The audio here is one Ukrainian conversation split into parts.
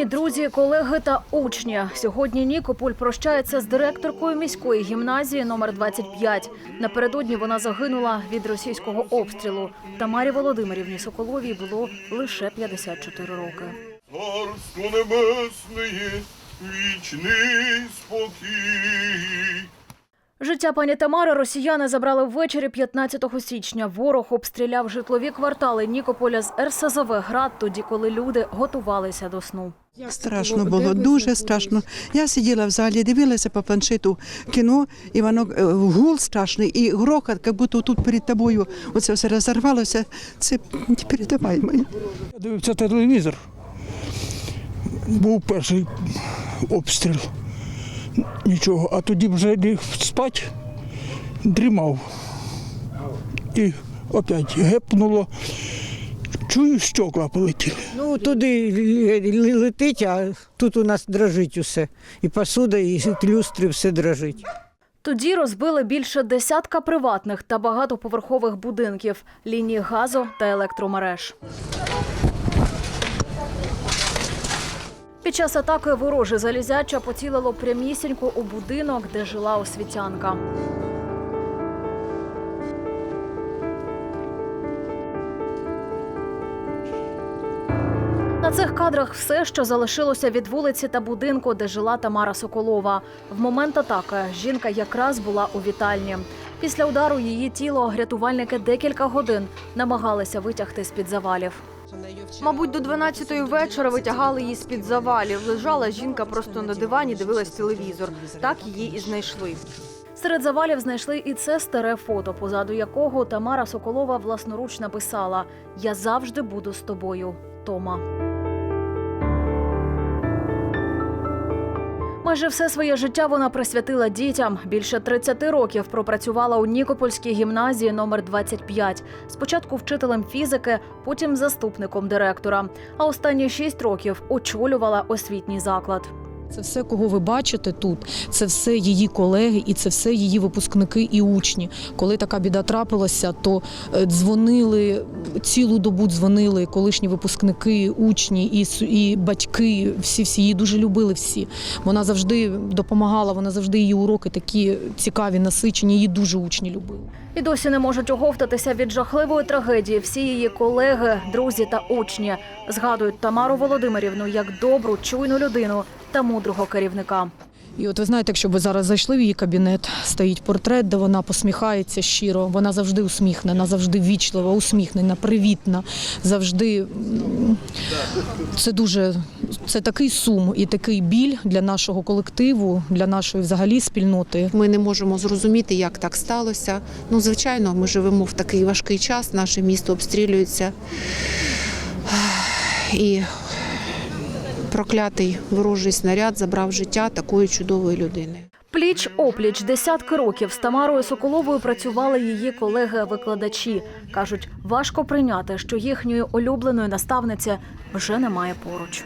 рідні, друзі, колеги та учні. Сьогодні Нікополь прощається з директоркою міської гімназії номер 25. Напередодні вона загинула від російського обстрілу. Тамарі Володимирівні Соколовій було лише 54 роки. Царство небесне, вічний спокій. Життя пані Тамари росіяни забрали ввечері 15 січня. Ворог обстріляв житлові квартали Нікополя з РСЗВ «Град» тоді, коли люди готувалися до сну. Страшно було, дуже страшно. Я сиділа в залі, дивилася по планшету кіно, і воно е, гул страшний, і грохот, як будто тут перед тобою оце все розірвалося. Це непередаваємо. Я дивився телевізор. Був перший обстріл. Нічого, а тоді вже ліг спати, дрімав. І опять гепнуло. Чую, стекла полетіли. Ну, туди летить, а тут у нас дрожить усе. І посуда, і люстри, все дрожить. Тоді розбили більше десятка приватних та багатоповерхових будинків, лінії газу та електромереж. Під час атаки вороже залізяча поцілило прямісінько у будинок, де жила освітянка. На цих кадрах все, що залишилося від вулиці та будинку, де жила Тамара Соколова. В момент атаки жінка якраз була у вітальні. Після удару її тіло рятувальники декілька годин намагалися витягти з-під завалів. Мабуть, до 12-ї вечора витягали її з-під завалів. Лежала жінка просто на дивані, дивилась телевізор. Так її і знайшли. Серед завалів знайшли і це старе фото, позаду якого Тамара Соколова власноруч написала: Я завжди буду з тобою, Тома. Майже все своє життя вона присвятила дітям. Більше 30 років пропрацювала у Нікопольській гімназії номер 25. Спочатку вчителем фізики, потім заступником директора. А останні 6 років очолювала освітній заклад. Це все, кого ви бачите тут, це все її колеги і це все її випускники і учні. Коли така біда трапилася, то е, дзвонили цілу добу дзвонили колишні випускники, учні і, і батьки. Всі всі її дуже любили. Всі вона завжди допомагала. Вона завжди її уроки такі цікаві, насичені. Її дуже учні любили. І досі не можуть оговтатися від жахливої трагедії. Всі її колеги, друзі та учні згадують Тамару Володимирівну як добру, чуйну людину та мудрого керівника. І от ви знаєте, якщо ви зараз зайшли в її кабінет, стоїть портрет, де вона посміхається щиро. Вона завжди усміхнена, завжди вічлива, усміхнена, привітна. Завжди це дуже це такий сум і такий біль для нашого колективу, для нашої взагалі спільноти. Ми не можемо зрозуміти, як так сталося. Ну, звичайно, ми живемо в такий важкий час, наше місто обстрілюється. І проклятий ворожий снаряд забрав життя такої чудової людини. Пліч опліч десятки років з Тамарою Соколовою працювали її колеги-викладачі. кажуть, важко прийняти, що їхньої улюбленої наставниці вже немає поруч.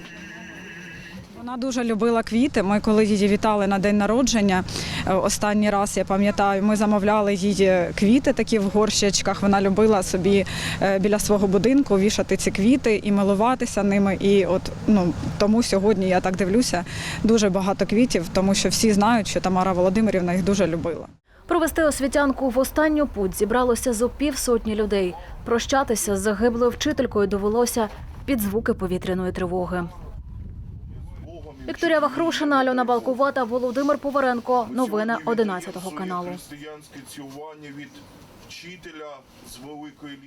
Вона дуже любила квіти. Ми коли її вітали на день народження, е, останній раз я пам'ятаю, ми замовляли їй квіти такі в горщичках. Вона любила собі е, біля свого будинку вішати ці квіти і милуватися ними. І от ну тому сьогодні я так дивлюся дуже багато квітів, тому що всі знають, що Тамара Володимирівна їх дуже любила. Провести освітянку в останню путь зібралося зо півсотні людей. Прощатися з загиблою вчителькою довелося під звуки повітряної тривоги. Вікторія Вахрушина, Альона Балкувата, Володимир Поваренко. Новини 11 каналу. Християнське цілування від вчителя з великої.